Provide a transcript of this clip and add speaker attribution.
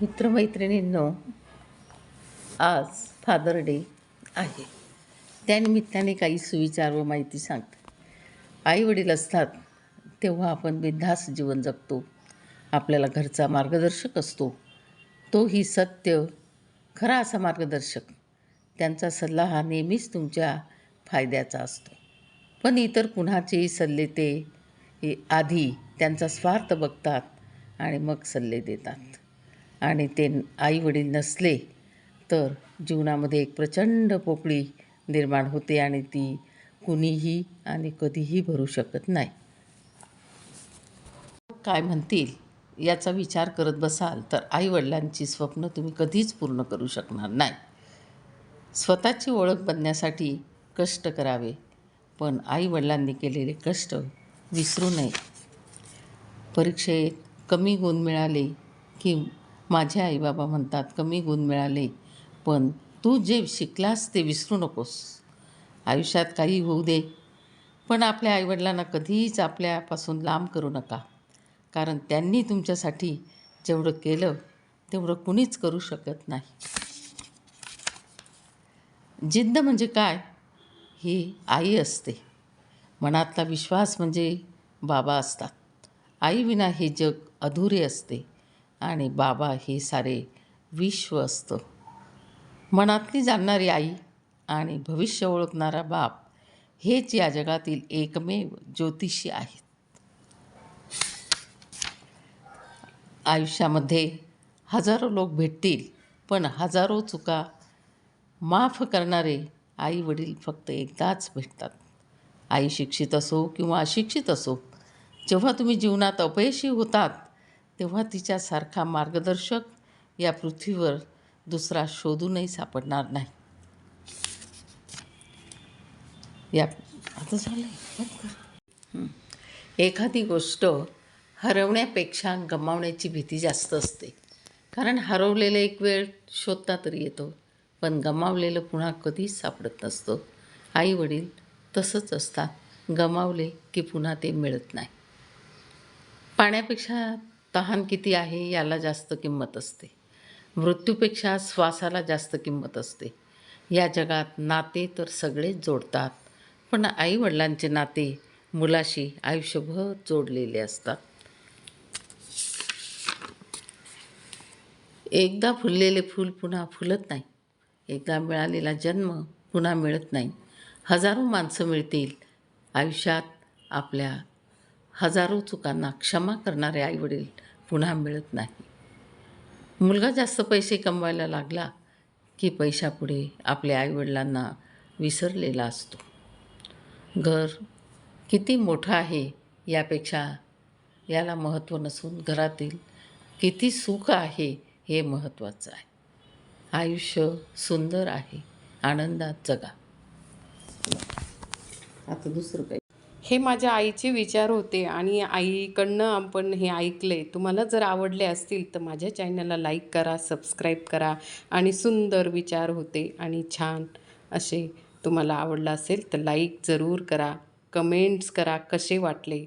Speaker 1: मित्रमैत्रिणींनो आज father day आहे. त्यानिमित्ताने काही सुविचार व माहिती सांगते. आई वडील असतात तेव्हा आपण बिनधास्त जीवन जगतो. आपल्याला घरचा मार्गदर्शक असतो. तोही सत्य खरा असा मार्गदर्शक. त्यांचा सल्ला हा नेहमीच तुमच्या फायद्याचा असतो. पण इतर कुणाचेही सल्ले ते आधी त्यांचा स्वार्थ बघतात आणि मग सल्ले देतात. आणि ते आईवडील नसले तर जीवनामध्ये एक प्रचंड पोकळी निर्माण होते आणि ती कुणीही आणि कधीही भरू शकत नाही. काय म्हणतील? याचा विचार करत बसाल तर आईवडिलांची स्वप्न तुम्ही कधीच पूर्ण करू शकणार नाही. स्वतःची ओळख बनण्यासाठी कष्ट करावे पण आईवडिलांनी केलेले कष्ट विसरू नये. परीक्षेत कमी गुण मिळाले की माझे आईबाबा म्हणतात कमी गुण मिळाले पण तू जे शिकलास ते विसरू नकोस. आयुष्यात काही होऊ दे पण आपल्या आईवडिलांना कधीच आपल्यापासून लांब करू नका. कारण त्यांनी तुमच्यासाठी जेवढं केलं तेवढं कुणीच करू शकत नाही. जिद्द म्हणजे काय? ही आई असते. मनातला विश्वास म्हणजे बाबा असतात. आईविना हे जग अधुरे असते. आणि बाबा हे सारे विश्व असतं. मनातली जाणणारी आई आणि भविष्य ओळखणारा बाप हेच या जगातील एकमेव ज्योतिषी आहेत. आयुष्यामध्ये हजारो लोक भेटतील पण हजारो चुका माफ करणारे आई वडील फक्त एकदाच भेटतात. आई शिक्षित असो किंवा अशिक्षित असो जेव्हा तुम्ही जीवनात अपयशी होतात तेव्हा तिच्यासारखा मार्गदर्शक या पृथ्वीवर दुसरा शोधूनही सापडणार नाही. या आता झालं एखादी गोष्ट हरवण्यापेक्षा गमावण्याची भीती जास्त असते. कारण हरवलेलं एक वेळ शोधता तरी येतो पण गमावलेलं पुन्हा कधीच सापडत नसतं. आई वडील तसंच असतात. गमावले की पुन्हा ते मिळत नाही. पाण्यापेक्षा तहान किती आहे याला जास्त किंमत असते. मृत्यूपेक्षा श्वासाला जास्त किंमत असते. या जगात नाते तर सगळेच जोडतात. पण आईवडिलांचे नाते मुलाशी आयुष्यभर जोडलेले असतात. एकदा फुललेले फूल पुन्हा फुलत नाही. एकदा मिळालेला जन्म पुन्हा मिळत नाही. हजारो माणसं मिळतील. आयुष्यात आपल्या हजारो चुकांना क्षमा करणारे आईवडील पुन्हा मिळत नाही. मुलगा जास्त पैसे कमवायला लागला की पैशापुढे आपल्या आईवडिलांना विसरलेला असतो. घर किती मोठं आहे यापेक्षा याला महत्त्व नसून घरातील किती सुख आहे हे महत्त्वाचं आहे. आयुष्य सुंदर आहे आनंदात जगा. आता दुसरं काही.
Speaker 2: हे माझ्या आईचे विचार होते आणि आईकडनं आपण हे ऐकले. तुम्हाला जर आवडले असतील तर माझ्या चॅनलला लाईक करा सबस्क्राईब करा आणि सुंदर विचार होते आणि छान असे तुम्हाला आवडलं असेल तर लाईक जरूर करा कमेंट्स करा कसे वाटले